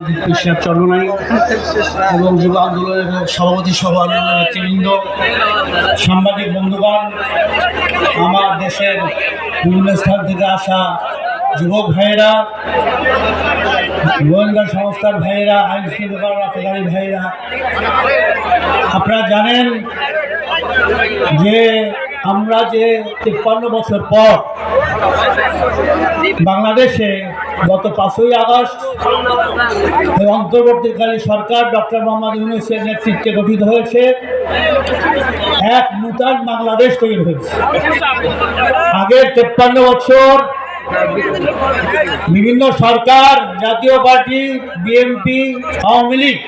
কৃষ্ণার চন্দ্রনাই এবং যুব আন্দোলনের সভাপতি অন্যান্য নেতৃবৃন্দ, সাংবাদিক বন্ধুগণ, আমার দেশের বিভিন্ন স্থান থেকে আসা যুবক ভাইয়েরা, গোয়েন্দা সংস্থার ভাইয়েরা আইন শৃঙ্খলা রক্ষাকারী ভাইয়েরা, আপনারা জানেন যে আমরা যে তিপ্পান্ন বছর পর বাংলাদেশে গত পাঁচই আগস্ট এই অন্তর্বর্তীকালীন সরকার ডক্টর মোহাম্মদ ইউনুসের নেতৃত্বে গঠিত হয়েছে। এক নূতন বাংলাদেশ তৈরি হয়েছে। আগের তেপ্পান্ন বছর বিভিন্ন সরকার, জাতীয় পার্টি, বিএনপি, আওয়ামী লীগ,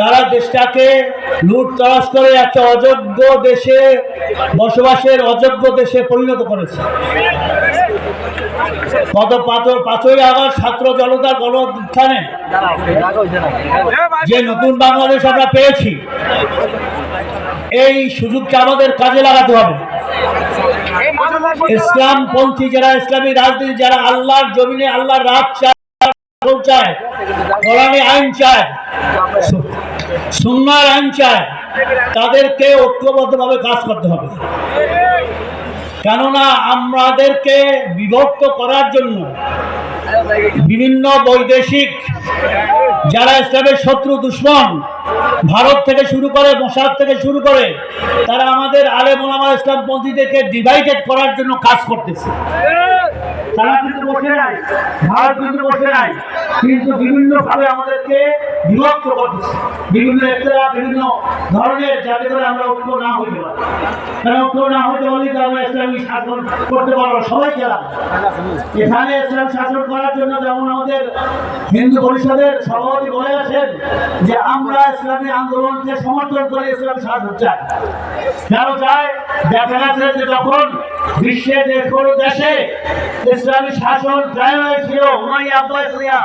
তারা দেশটাকে লুট তরাস করে একটা অযোগ্য দেশে বসবাসের অযোগ্য দেশে পরিণত করেছে। গত পাঁচ- পাঁচই আগস্ট ছাত্র জনতার গণ উত্থানে? যে নতুন বাংলাদেশ আমরা পেয়েছি, এই সুযোগটা আমাদের কাজে লাগাতে হবে। ইসলাম পন্থী যারা, ইসলামী রাজনীতি যারা আল্লাহর জমিনে, আল্লাহর রাত চায় চায় আইন চায় সুন্নার আইন চায়, তাদেরকে ঐক্যবদ্ধভাবে কাজ করতে হবে। কেননা আমাদেরকে বিভক্ত করার জন্য বিভিন্ন বৈদেশিক যারা ইসলামের শত্রু দুশ্মন, ভারত থেকে শুরু করে মোসাদ থেকে শুরু করে, তারা আমাদের আলেম ওলামা ইসলামপন্থীদেরকে ডিভাইডেড করার জন্য কাজ করতেছে। তারা কিন্তু বসে নাই ভারত কিন্তু বসে নাই কিন্তু বিভিন্ন ভাবে আমাদেরকে বিভক্ত করতেছে বিভিন্ন বিভিন্ন ধরনের, যাতে করে আমরা ঐক্য না হইতে পারি। ঐক্য না পারলে তো আমরা শাসন করতে পারব? সবাই এখানে ইসলাম শাসন করার জন্য যেমন আমাদের হিন্দু পরিষদের সভাপতি বলে আছেন যে, আমরা ইসলামী আন্দোলনকে সমর্থন করে ইসলাম শাসন চাই। কেন চাই? দেখা গেছে যে যখন বিশ্বের যে কোনো দেশে ইসলামী শাসন কায়েম হয়েছিল উমাইয়া আব্বাসিয়া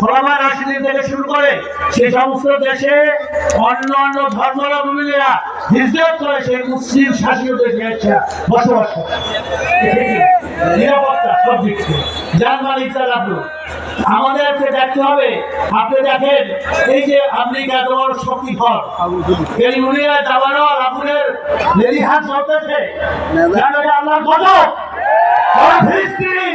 খোলাফা রাশিদিন থেকে শুরু করে সে সমস্ত দেশে অন্য অন্য ধর্মাবলম্বীরা হিজরত করে সেই মুসলিম শাসিত দেশে বসবাস নিরাপত্তা সব দিক থেকে। যার মালিক তার আমাদেরকে দেখতে হবে, আপনি দেখেন, এই যে আমেরিকা বড় শক্তি ফল। উনিয়া জামানো আগুনের লেলিহাত চলতেছে। আল্লাহ ফিলিস্তিন!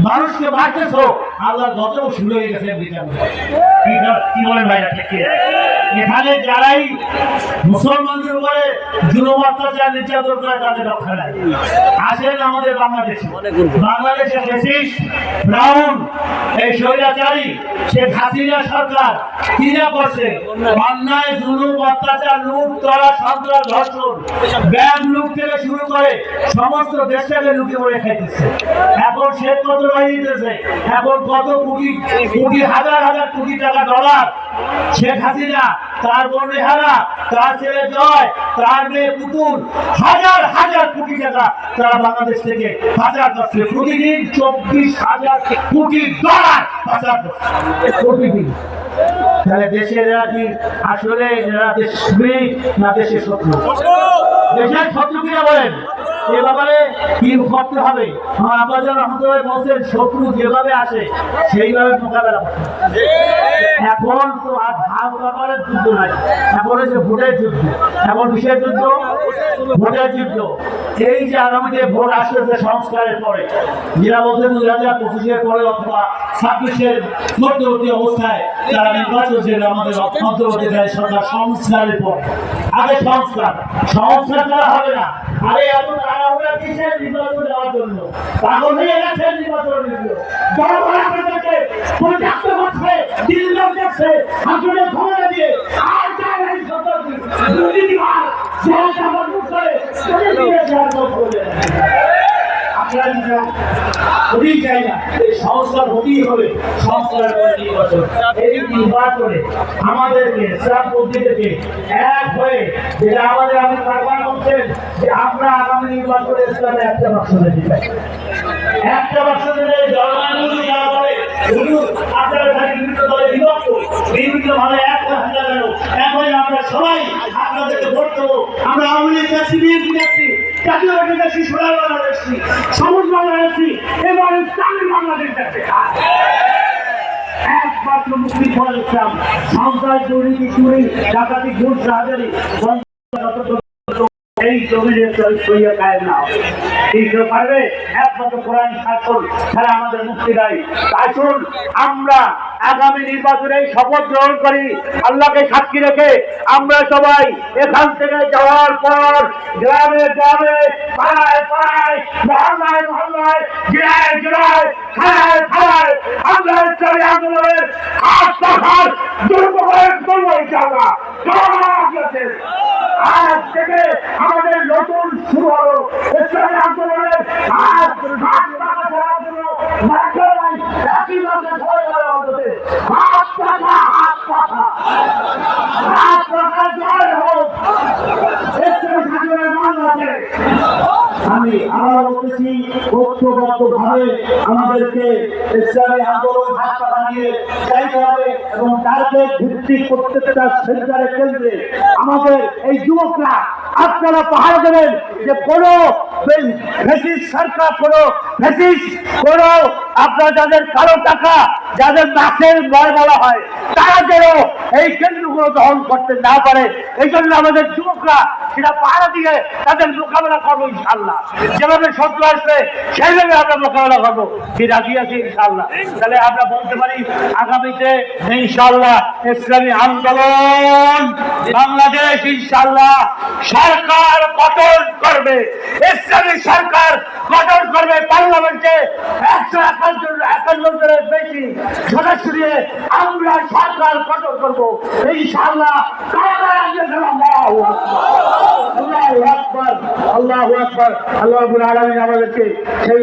মানুষকে মারতেছো আল্লাহ গজব শুরু হয়ে গেছে কি বলেন ভাইরা ঠিক এখানে যারাই মুসলমানদের উপরে নির্যাতন করে, তাদের রক্ষা নাই। আসেন আমাদের বাংলাদেশে। বাংলাদেশে ফেসিস ব্রাউন, এই স্বৈরাচারী শেখ হাসিনা সরকার কি না করছে অন্যায়, জুলুম, অত্যাচার, লুট তরা সন্ত্রাস, ধর্ষণ লুট থেকে শুরু করে সমস্ত দেশটাকে লুটে পড়ে খাইতেছে। এখন সে কত বাড়িতেছে এখন কত কোটি কোটি, হাজার হাজার কোটি টাকা ডলার শেখ হাসিনা, তার বোন রেহানা তার ছেলে জয়, তার মেয়ে পুতুল, হাজার হাজার কোটি টাকা তারা বাংলাদেশ থেকে পাচার করছে। প্রতিদিন চব্বিশ হাজার কোটি ডলার পাচার করছে। প্রতিদিন। তাহলে দেশে এরা কি আসলে এরা দেশ না দেশের শত্রু? দেশের শত্রু কিনা বলেন? এ ব্যাপারে কি করতে হবে? আমার আব্বাজান রহমতুল্লাহ বলছেন, শত্রু যেভাবে আসে, সেইভাবে মোকাবেলা করতে। এখন তো আর ভাগ ব্যাপারের যুদ্ধ নাই। এখন হচ্ছে ভোটের যুদ্ধ। এখন বিশেষ যুদ্ধ? ভোটের যুদ্ধ এই যে আগামীতে ভোট আসতেছে সংস্কারের পরে যারা বলছেন দুই হাজার পঁচিশের পরে অথবা ছাব্বিশের মধ্যবর্তী অবস্থায় তারা নির্বাচন ছিল আমাদের অন্তর্বর্তী সরকার সংস্কারের পর। আগে সংস্কার। সংস্কার করা হবে না। আরে এত তাড়াহুড়া কিসের নির্বাচন দেওয়ার জন্য? পাগল হয়ে গেছে নির্বাচন করছে দিল্লি দিয়ে। আর চায় না সরকার হতেই চাই আমাদের যে আমরা আগামী নির্বাচনে ইসলামে একটা বাক্স একটা বাক্স দিলে জনগণগুলো বলে আপনারা খালি বিভিন্ন দলে বিভক্ত বিভিন্ন ভাবে এক গেল এক হয়ে আমরা সবাই আপনাদেরকে ভোট দেবো আমরা আওয়ামী লীগ যাচ্ছি বিএনপি যাচ্ছি যাচ্ছি সোনার বাংলা দেখছি সবুজ বাংলা দেখছি এবারে ইসলামের বাংলা দেখতে একমাত্র মুক্তি ফল ইসলাম সন্ত্রাস দুর্নীতি কিশোরী ডাকাতি ঘুষ, রাজারি এই জমিনের সইয়া কায়েম না। ঠিক পারবে? একমাত্র কোরআন শাসন ছাড়া আমাদের মুক্তি নাই আসুন আমরা আগামী নির্বাচনে শপথ গ্রহণ করি, আল্লাহকে সাক্ষী রেখে আমরা সবাই এখান থেকে যাওয়ার পর গ্রামে গ্রামে, পাড়ায় পাড়ায়, মহল্লায় মহল্লায়, জেলায় জেলায় খায় খায় আমরা ইসলামী আন্দোলনের হাত পাখার দুর্বল করব ইনশাআল্লাহ। আজ থেকে আমাদের নতুন শুরু হলো। ইসলামী আন্দোলনের বাংলাদেশ। আমি ঐক্যবদ্ধ ভাবে আমাদেরকে ইসলামী আন্দোলন হাত পাখা নিয়ে চাইতে হবে। এবং টার্গেট ভিত্তিক প্রত্যেকটা সেন্টারের কেন্দ্রে। আমাদের এই যুবকরা, আপনারা পাহাড় দেবেন যে কোনো সরকার কোন আপনার যাদের কারও টাকা যাদের নাচের ভয় বলা হয়, তারা যেন এই কেন্দ্রগুলো দখল করতে না পারে। এই জন্য আমাদের যুবকরা সেটা পাহাড়া দিয়ে তাদের মোকাবেলা করব ইনশাল্লাহ যেভাবে শত্রু আসবে, সেইভাবে আমরা মোকাবেলা করব। কি রাজি আছে ইনশাল্লাহ তাহলে আমরা বলতে পারি, আগামীতে ইনশাল্লাহ ইসলামী আন্দোলন বাংলাদেশ ইনশাল্লাহ সরকার গঠন করবে। ইসলামী সরকার গঠন করবে, পার্লামেন্টে একশো একান্ন জনের বেশি নিয়ে আমরা সরকার গঠন করব। ইনশাল্লাহ আল্লাহ আকবর আল্লাহ আকবর। আল্লাহ আমাদেরকে সেই